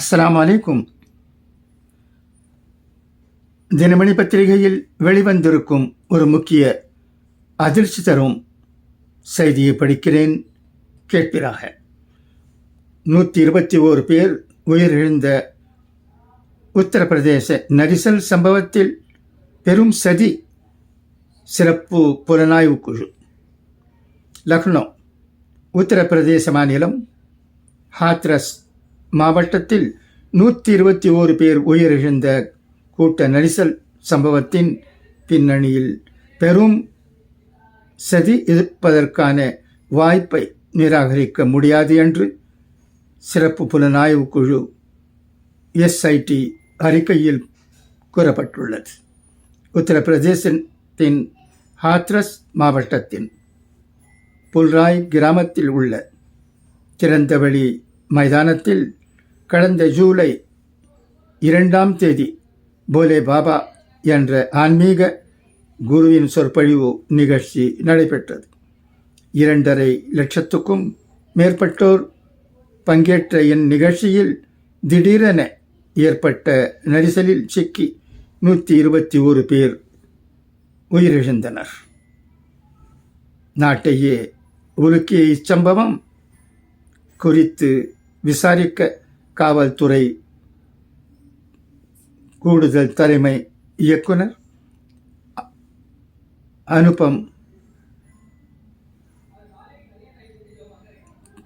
அஸ்லாம் அலைக்கும். தினமணி பத்திரிகையில் வெளிவந்திருக்கும் ஒரு முக்கிய அதிர்ச்சி தரும் செய்தியை படிக்கிறேன் கேட்பிறாக. நூற்றி இருபத்தி ஓரு பேர் உயிரிழந்த உத்தரப்பிரதேச நரிசல் சம்பவத்தில் பெரும் சதி சிறப்பு புலனாய்வு குழு. லக்னோ உத்தரப்பிரதேச மாநிலம் ஹாத்ரஸ் மாவட்டத்தில் நூற்றி இருபத்தி ஓரு பேர் உயிரிழந்த கூட்ட நெரிசல் சம்பவத்தின் பின்னணியில் பெரும் சதி எதிர்ப்பதற்கான வாய்ப்பை நிராகரிக்க முடியாது என்று சிறப்பு புலனாய்வு குழு எஸ்ஐடி அறிக்கையில் கூறப்பட்டுள்ளது. உத்தரப்பிரதேசத்தின் ஹாத்ரஸ் மாவட்டத்தின் புல்ராய் கிராமத்தில் உள்ள திறந்தவெளி மைதானத்தில் கடந்த ஜூலை இரண்டாம் தேதி போலே பாபா என்ற ஆன்மீக குருவின் சொற்பொழிவு நிகழ்ச்சி நடைபெற்றது. இரண்டரை லட்சத்துக்கும் மேற்பட்டோர் பங்கேற்ற இந்நிகழ்ச்சியில் திடீரென ஏற்பட்ட நெரிசலில் சிக்கி நூற்றி இருபத்தி ஒரு பேர் உயிரிழந்தனர். நாட்டையே உலுக்கிய இச்சம்பவம் குறித்து விசாரிக்க காவல்துறை கூடுதல் தலைமை இயக்குனர் அனுபம்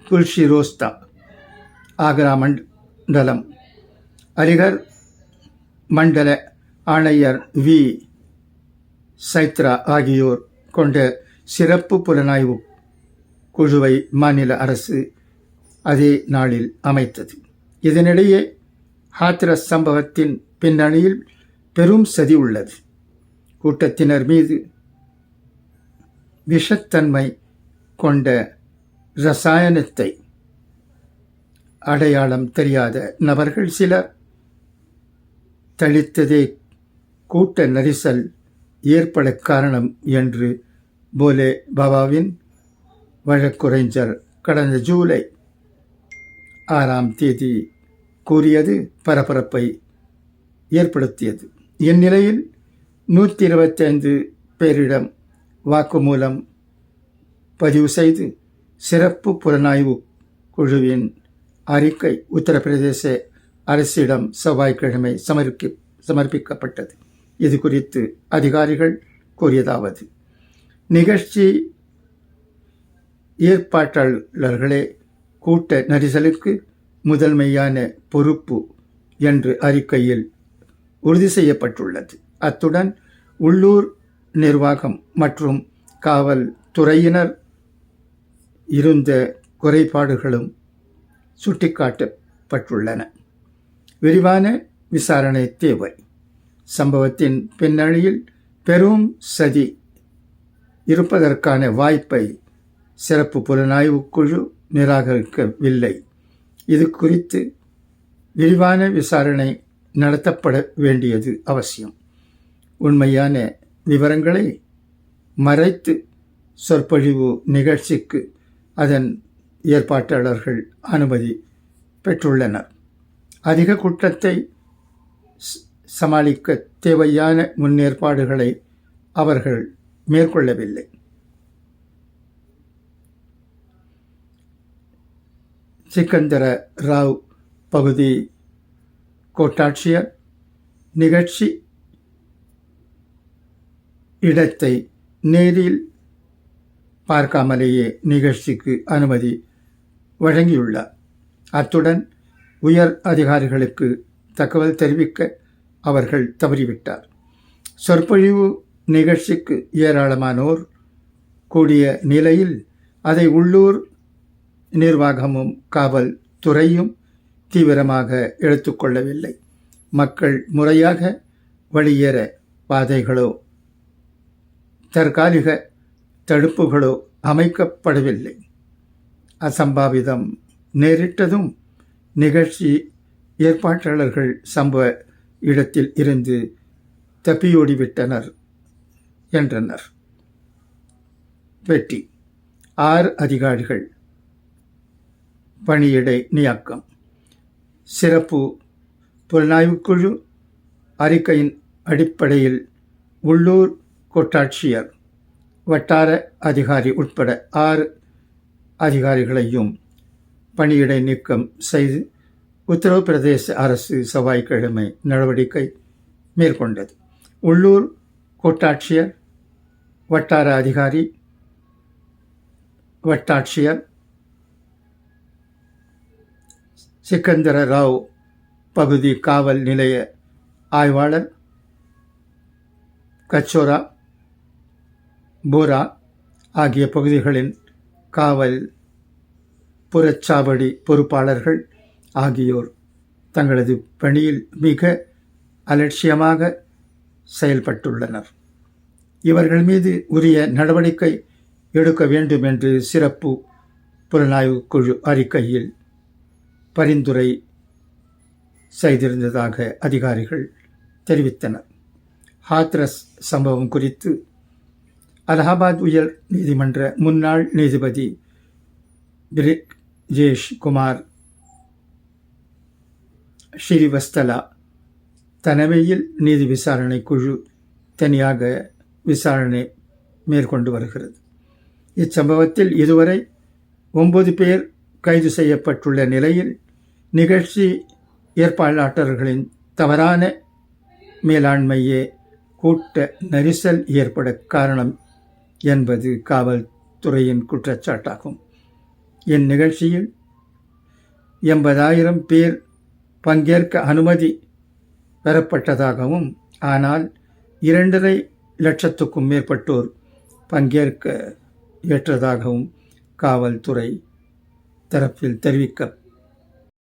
குல்ஷிரோஸ்தா ஆக்ரா மண்டலம். அலிகர் மண்டல ஆணையர் வி. சைத்ரா ஆகியோர் கொண்ட சிறப்பு புலனாய்வு குழுவை மாநில அரசு அதே நாளில் அமைத்தது. இதனிடையே ஹாத்ரஸ் சம்பவத்தின் பின்னணியில் பெரும் சதி உள்ளது. கூட்டத்தினர் மீது விஷத்தன்மை கொண்ட ரசாயனத்தை அடையாளம் தெரியாத நபர்கள் சிலர் தளித்ததே கூட்ட நெரிசல் ஏற்பட காரணம் என்று போலே பாபாவின் வழக்குரைஞர் கடந்த ஜூலை ஆறாம் தேதி கூறியது பரபரப்பை ஏற்படுத்தியது. இந்நிலையில் நூற்றி இருபத்தைந்து பேரிடம் வாக்குமூலம் பதிவு செய்து சிறப்பு புலனாய்வு குழுவின் அறிக்கை உத்தரப்பிரதேச அரசிடம் செவ்வாய்க்கிழமை சமர்ப்பி சமர்ப்பிக்கப்பட்டது. இது குறித்து அதிகாரிகள் கூறியதாவது நிகழ்ச்சி ஏற்பாட்டாளர்களே கூட்ட நெரிசலுக்கு முதன்மையான பொறுப்பு என்று அறிக்கையில் உறுதி செய்யப்பட்டுள்ளது. அத்துடன் உள்ளூர் நிர்வாகம் மற்றும் காவல் துறையினர் இருந்த குறைபாடுகளும் சுட்டிக்காட்டப்பட்டுள்ளன. விரிவான விசாரணை தேவை. சம்பவத்தின் பின்னணியில் பெரும் சதி இருப்பதற்கான வாய்ப்பை சிறப்பு புலனாய்வு குழு நிராகரிக்கவில்லை. இது குறித்து விரிவான விசாரணை நடத்தப்பட வேண்டியது அவசியம். உண்மையான விவரங்களை மறைத்து சொற்பொழிவு நிகழ்ச்சிக்கு அதன் ஏற்பாட்டாளர்கள் அனுமதி பெற்றுள்ளனர். அதிக கூட்டத்தை சமாளிக்க தேவையான முன்னேற்பாடுகளை அவர்கள் மேற்கொள்ளவில்லை. சிக்கந்தர ராவ் பகுதி கோட்டாட்சியர். நிகழ்ச்சி இடத்தை நேரில் பார்க்காமலேயே நிகழ்ச்சிக்கு அனுமதி வழங்கியுள்ளார். அத்துடன் உயர் அதிகாரிகளுக்கு தகவல் தெரிவிக்க அவர்கள் தவறிவிட்டார். சொற்பொழிவு நிகழ்ச்சிக்கு ஏராளமானோர் கூடிய நிலையில் அதை உள்ளூர் நிர்வாகமும் காவல் துறையும் தீவிரமாக எடுத்துக்கொள்ளவில்லை மக்கள் முறையாக வெளியேற பாதைகளோ தற்காலிக தடுப்புகளோ அமைக்கப்படவில்லை. அசம்பாவிதம் நேரிட்டதும் நிகழ்ச்சி ஏற்பாட்டாளர்கள் சம்பவ இடத்தில் இருந்து தப்பியோடிவிட்டனர் என்றனர். வெட்டி ஆறு அதிகாரிகள் பணியிடை நியாக்கம். சிறப்பு. புலனாய்வுக்குழு அறிக்கையின் அடிப்படையில் உள்ளூர் கோட்டாட்சியர் வட்டார அதிகாரி உட்பட ஆறு அதிகாரிகளையும் பணியிடை நீக்கம் செய்து உத்தரப்பிரதேச அரசு செவ்வாய்க்கிழமை நடவடிக்கை மேற்கொண்டது. உள்ளூர் கோட்டாட்சியர் வட்டார அதிகாரி வட்டாட்சியர் சிக்கந்தர ராவ் பகுதி காவல் நிலைய ஆய்வாளர் கச்சோரா போரா ஆகிய பகுதிகளின் காவல் புறச்சாவடி பொறுப்பாளர்கள் ஆகியோர் தங்களது பணியில் மிக அலட்சியமாக செயல்பட்டுள்ளனர். இவர்கள் மீது உரிய நடவடிக்கை எடுக்க வேண்டும் என்று சிறப்பு புலனாய்வு குழு அறிக்கையில் பரிந்துரை செய்திருந்ததாக அதிகாரிகள் தெரிவித்தனர். ஹாத்ரஸ் சம்பவம் குறித்து அலகாபாத் உயர் நீதிமன்ற முன்னாள் நீதிபதி பிரிஜேஷ் குமார் ஸ்ரீவஸ்தலா தலைமையில் நீதி விசாரணை குழு தனியாக விசாரணை மேற்கொண்டு வருகிறது. இச்சம்பவத்தில் இதுவரை ஒன்பது பேர் கைது செய்யப்பட்டுள்ள நிலையில் நிகழ்ச்சி ஏற்பாட்டாளர்களின் தவறான மேலாண்மையே கூட்ட நெரிசல் ஏற்பட காரணம் என்பது காவல்துறையின் குற்றச்சாட்டாகும். இந்நிகழ்ச்சியில் எண்பதாயிரம் பேர் பங்கேற்க அனுமதி பெறப்பட்டதாகவும் ஆனால் இரண்டரை லட்சத்துக்கும் மேற்பட்டோர் பங்கேற்க ஏற்றதாகவும் காவல்துறை தரப்பில் தெரிவிக்க